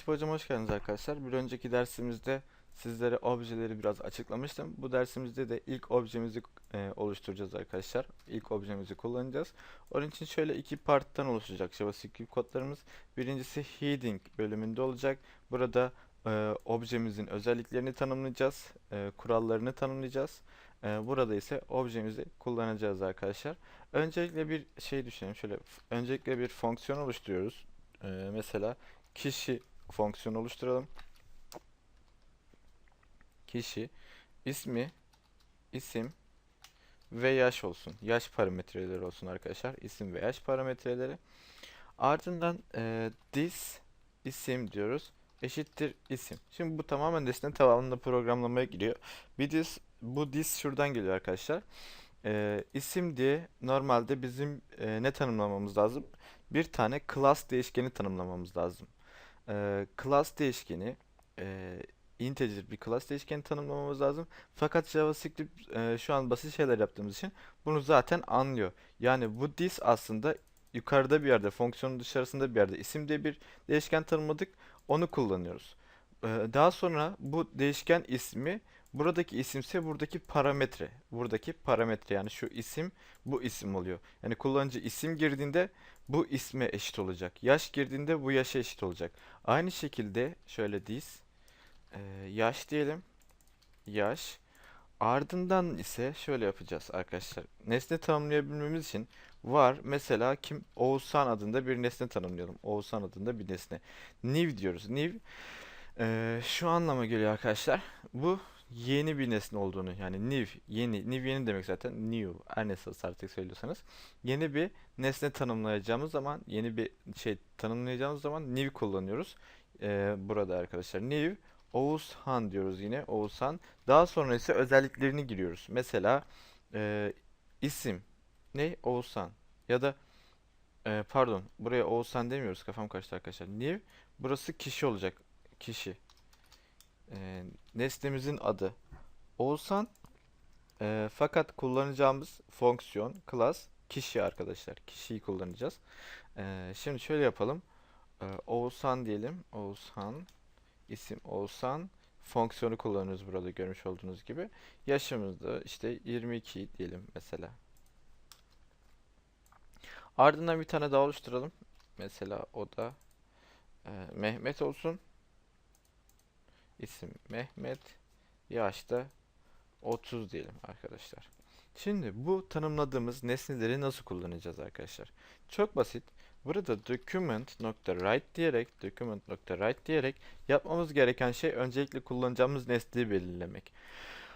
Necip Hocam hoş geldiniz arkadaşlar. Bir önceki dersimizde sizlere objeleri biraz açıklamıştım. Bu dersimizde de ilk objemizi e, oluşturacağız arkadaşlar. İlk objemizi kullanacağız. Onun için şöyle iki parttan oluşacak JavaScript kodlarımız. Birincisi heading bölümünde olacak. Burada e, objemizin özelliklerini tanımlayacağız. e, kurallarını tanımlayacağız. E, burada ise objemizi kullanacağız arkadaşlar. Öncelikle bir şey düşünelim. Şöyle öncelikle bir fonksiyon oluşturuyoruz. E, mesela kişi fonksiyonu oluşturalım. Kişi ismi, isim ve yaş olsun. Yaş parametreleri olsun arkadaşlar. İsim ve yaş parametreleri. Ardından e, this isim diyoruz. Eşittir isim. Şimdi bu tamamen nesne tabanlı programlamaya giriyor. Bir this, bu this şuradan geliyor arkadaşlar. E, isim diye normalde bizim e, ne tanımlamamız lazım? Bir tane class değişkeni tanımlamamız lazım e, class değişkeni e, integer bir class değişkeni tanımlamamız lazım. Fakat JavaScript e, şu an basit şeyler yaptığımız için bunu zaten anlıyor. Yani bu this aslında yukarıda bir yerde fonksiyonun dışarısında bir yerde isim diye bir değişken tanımladık. Onu kullanıyoruz. E, daha sonra bu değişken ismi buradaki isimse buradaki parametre. Buradaki parametre yani şu isim bu isim oluyor. Yani kullanıcı isim girdiğinde bu isme eşit olacak. Yaş girdiğinde bu yaşa eşit olacak. Aynı şekilde şöyle diz e, yaş diyelim. Yaş. Ardından ise şöyle yapacağız arkadaşlar. Nesne tanımlayabilmemiz için var. Mesela kim? Oğuzhan adında bir nesne tanımlayalım. Oğuzhan adında bir nesne. New diyoruz. New e, şu anlama geliyor arkadaşlar. Bu yeni bir nesne olduğunu yani new yeni new yeni demek zaten new her ne artık söylüyorsanız yeni bir nesne tanımlayacağımız zaman yeni bir şey tanımlayacağımız zaman new kullanıyoruz. Ee, burada arkadaşlar new Oğuzhan diyoruz yine Oğuzhan. Daha sonra ise özelliklerini giriyoruz. Mesela e, isim ne? Oğuzhan. Ya da e, pardon buraya Oğuzhan demiyoruz kafam karıştı arkadaşlar. New burası kişi olacak kişi e, nesnemizin adı Oğuzhan. E, fakat kullanacağımız fonksiyon class kişi arkadaşlar. Kişiyi kullanacağız. E, şimdi şöyle yapalım. E, Oğuzhan diyelim. Oğuzhan isim Oğuzhan. Fonksiyonu kullanıyoruz burada görmüş olduğunuz gibi. Yaşımız da işte 22 diyelim mesela. Ardından bir tane daha oluşturalım. Mesela o da e, Mehmet olsun İsim Mehmet. Yaşta 30 diyelim arkadaşlar. Şimdi bu tanımladığımız nesneleri nasıl kullanacağız arkadaşlar? Çok basit. Burada document.write diyerek document.write diyerek yapmamız gereken şey öncelikle kullanacağımız nesneyi belirlemek.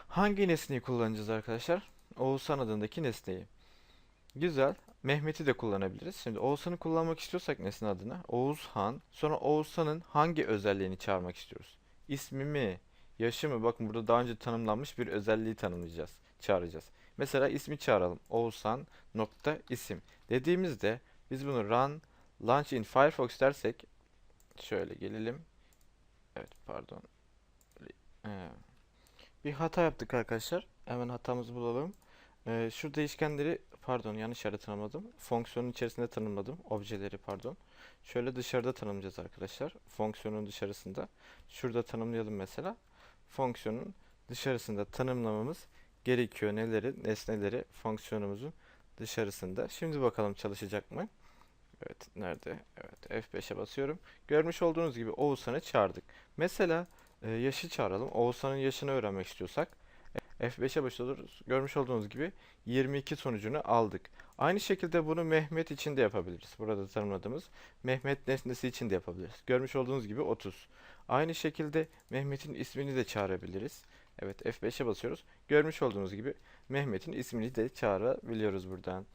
Hangi nesneyi kullanacağız arkadaşlar? Oğuzhan adındaki nesneyi. Güzel. Mehmet'i de kullanabiliriz. Şimdi Oğuzhan'ı kullanmak istiyorsak nesne adına Oğuzhan, sonra Oğuzhan'ın hangi özelliğini çağırmak istiyoruz? İsmi mi, yaşı mı? Bakın burada daha önce tanımlanmış bir özelliği tanımlayacağız, çağıracağız. Mesela ismi çağıralım. Oğuzhan nokta isim. Dediğimizde biz bunu run launch in Firefox dersek şöyle gelelim. Evet pardon. Ee, bir hata yaptık arkadaşlar. Hemen hatamızı bulalım. Ee, şu değişkenleri pardon yanlış yerde tanımladım. Fonksiyonun içerisinde tanımladım. Objeleri pardon. Şöyle dışarıda tanımlayacağız arkadaşlar. Fonksiyonun dışarısında. Şurada tanımlayalım mesela. Fonksiyonun dışarısında tanımlamamız gerekiyor. Neleri? Nesneleri fonksiyonumuzun dışarısında. Şimdi bakalım çalışacak mı? Evet, nerede? Evet, F5'e basıyorum. Görmüş olduğunuz gibi Oğuzhan'ı çağırdık. Mesela e, yaşı çağıralım. Oğuzhan'ın yaşını öğrenmek istiyorsak F5'e basıyoruz. Görmüş olduğunuz gibi 22 sonucunu aldık. Aynı şekilde bunu Mehmet için de yapabiliriz. Burada tanımladığımız Mehmet nesnesi için de yapabiliriz. Görmüş olduğunuz gibi 30. Aynı şekilde Mehmet'in ismini de çağırabiliriz. Evet F5'e basıyoruz. Görmüş olduğunuz gibi Mehmet'in ismini de çağırabiliyoruz buradan.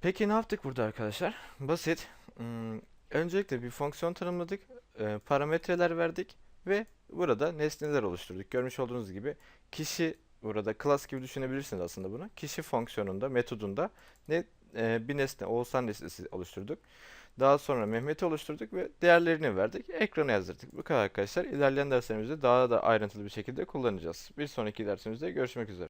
Peki ne yaptık burada arkadaşlar? Basit. Hmm, öncelikle bir fonksiyon tanımladık. e, parametreler verdik ve burada nesneler oluşturduk. Görmüş olduğunuz gibi kişi burada class gibi düşünebilirsiniz aslında bunu. Kişi fonksiyonunda, metodunda ne e, bir nesne, Oğuzhan nesnesi oluşturduk. Daha sonra Mehmet'i oluşturduk ve değerlerini verdik. Ekrana yazdırdık. Bu kadar arkadaşlar. İlerleyen derslerimizde daha da ayrıntılı bir şekilde kullanacağız. Bir sonraki dersimizde görüşmek üzere.